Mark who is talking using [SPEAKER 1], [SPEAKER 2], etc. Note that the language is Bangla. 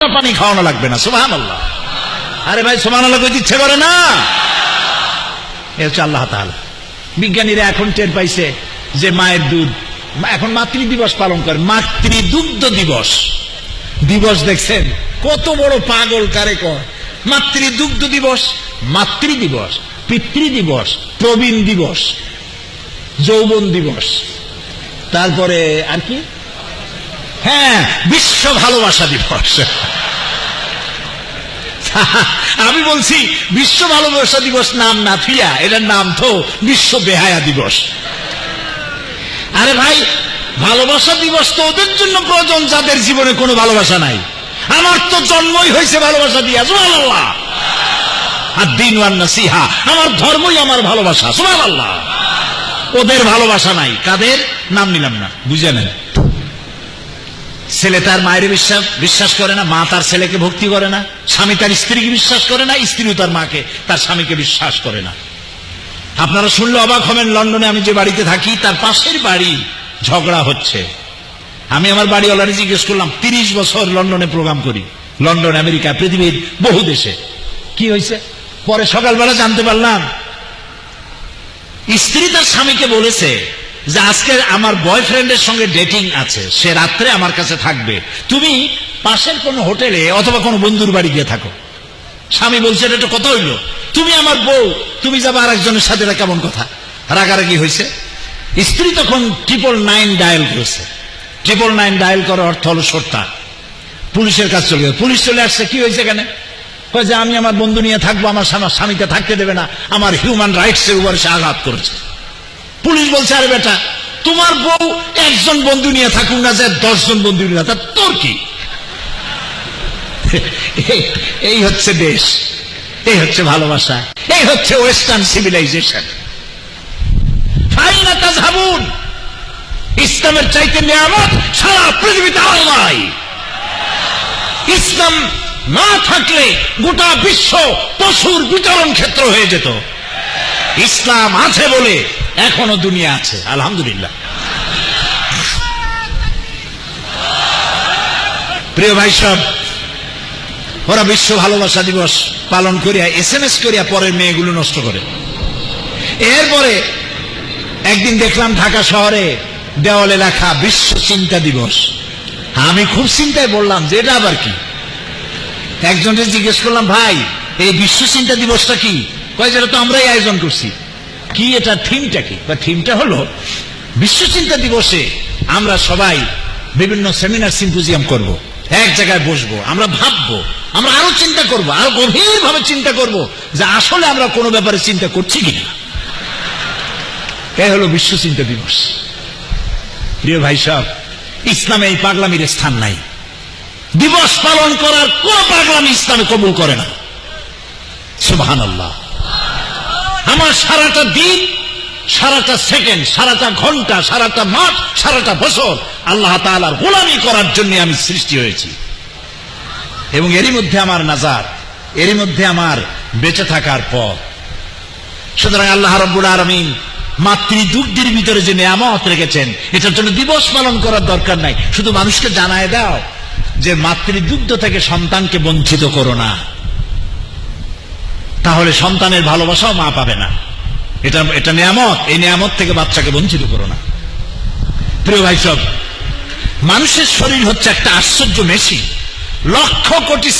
[SPEAKER 1] পানি খাওয়ানো লাগবে না সুবাহান আল্লাহ আরে ভাই সুবাহান আল্লাহ কইতে ইচ্ছে করে না। এ হচ্ছে আল্লাহ তাআলা। বিজ্ঞানীরা এখন টের পাইছে যে মায়ের দুধ, এখন মাতৃ দিবস পালন করে মাতৃ দুগ্ধ দিবস। দিবস দেখছেন, কত বড় পাগল, কারে মাতৃ দুগ্ধ দিবস মাতৃ দিবস পিতৃ দিবস প্রবীণ দিবস, যৌবন দিবস। তারপরে আর কি? হ্যাঁ বিশ্ব ভালোবাসা দিবস। আমি বলছি, বিশ্ব ভালোবাসা দিবস নাম না থিয়া এটার নাম তো বিশ্ব বেহায়া দিবস। আরে ভাই, ভালোবাসা দিবস তো ওদের জন্য প্রয়োজন, যাদের জীবনে কোনো ভালোবাসা নাই। আমার তো জন্মই হয়েছে ভালোবাসা দিয়া, সুবহানাল্লাহ। আর দিন নাসিহা, আমার ধর্মই আমার ভালোবাসা, সুবহানাল্লাহ। ওদের ভালোবাসা নাই, কাদের? নাম নিলাম না, বুঝে নেন। ছেলে তার মায়ের বিশ্বাস বিশ্বাস করে না, মা তার ছেলেকে ভক্তি করে না, স্বামী তার স্ত্রীকে বিশ্বাস করে না, স্ত্রীও তার মাকে, তার স্বামীকে বিশ্বাস করে না। আপনারা শুনলে অবাক হবেন, লন্ডনে আমি যে বাড়িতে থাকি, তার পাশের বাড়ি ঝগড়া হচ্ছে। আমি আমার বাড়ি অলরেডি জিজ্ঞেস করলাম, তিরিশ বছর লন্ডনে প্রোগ্রাম করি। লন্ডন, আমেরিকা, পৃথিবীর বহু দেশে। কি হয়েছে? পরে সকালবেলা জানতে পারলাম, স্ত্রী তার স্বামীকে বলেছে যে আজকে আমার বয়ফ্রেন্ডের সঙ্গে ডেটিং আছে, সে রাত্রে আমার কাছে থাকবে। তুমি পাশের কোন হোটেলে অথবা কোনো বন্ধুর বাড়ি গিয়ে থাকো। স্বামী বলছে, এটা কথা হইল। তুমি আমার বউ, তুমি যাবে আর একজনের সাথে, এটা কেমন কথা? রাগারাগি হয়েছে স্ত্রী তখন ট্রিপল নাইন ডায়াল করেছে। ট্রিপল নাইন ডায়াল করার অর্থ হলো সত্তা পুলিশের কাছে চলে গেল। পুলিশ চলে আসছে, কি হয়েছে কয় যে, আমি আমার বন্ধু নিয়ে থাকব, আমার স্বামী- স্বামীকে থাকতে দেবে না। আমার হিউম্যান রাইটস এর উপরে সে আঘাত করেছে। পুলিশ বলছে, আরে বেটা, তোমার বউ একজন বন্ধু নিয়ে থাকুক না যে দশজন বন্ধু নিয়ে তা তোর কি? এই- হচ্ছে দেশ, এই হচ্ছে ভালোবাসা, এই হচ্ছে ওয়েস্টার্ন সিভিলাইজেশন ফাইনা তাজহাবুন, ইসলামের চাইতে নিয়ামত সারা পৃথিবীতে নাই। ইসলাম না থাকলে গোটা বিশ্ব পশুর বিতরণ ক্ষেত্র হয়ে যেত। ইসলাম আছে বলে এখনও দুনিয়া আছে। আলহামদুলিল্লাহ। প্রিয় ভাই সব ওরা বিশ্ব ভালোবাসা দিবস পালন করিয়া এস এম এস করিয়া পরের মেয়েগুলো নষ্ট করে। এরপরে একদিন দেখলাম ঢাকা শহরে দেওয়ালে লেখা বিশ্ব চিন্তা দিবস। আমি খুব চিন্তায় বললাম যে এটা আবার কি? একজনকে জিজ্ঞেস করলাম ভাই এই বিশ্ব চিন্তা দিবসটা কি? কয় যেটা তো আমরাই আয়োজন করছি। কি এটা থিমটা কি? বা থিমটা হলো বিশ্ব চিন্তা দিবসে আমরা সবাই বিভিন্ন সেমিনার সিম্পোজিয়াম করব। এক জায়গায় বসবো, আমরা ভাববো, আমরা আরও চিন্তা করব, আরও গভীর ভাবে চিন্তা করব যে আসলে আমরা কোনো ব্যাপারে চিন্তা করছি কিনা। এ হলো বিশ্ব চিন্তা দিবস। প্রিয় ভাই সাহেব, ইসলামে এই পাগলামির স্থান নাই। দিবস পালন করার কোন পাগলামি ইসলামে কবুল করে না। সুবহান আল্লাহ আমার সারাটা দিন, সারাটা সেকেন্ড, সারাটা ঘণ্টা, সারাটা মাস, সারাটা বছর আল্লাহ তাআলার গোলামি করার জন্য আমি সৃষ্টি হয়েছি। এবং এরই মধ্যে আমার নাজার, এরই মধ্যে আমার বেঁচে থাকার পর সুতরাং আল্লাহ রব্বুল আলমিন মাতৃদুগ্ধের ভিতরে যে নিয়ামত রেখেছেন, এটার জন্য দিবস পালন করার দরকার নাই। শুধু মানুষকে জানায় দাও যে মাতৃদুগ্ধ থেকে সন্তানকে বঞ্চিত করো না। তাহলে সন্তানের ভালোবাসাও মা পাবে না। এটা এটা নিয়ামত। এই নিয়ামত থেকে বাচ্চাকে বঞ্চিত করো না। প্রিয় ভাই সব, মানুষের শরীর হচ্ছে একটা আশ্চর্য মেশিন। লক্ষ কোটি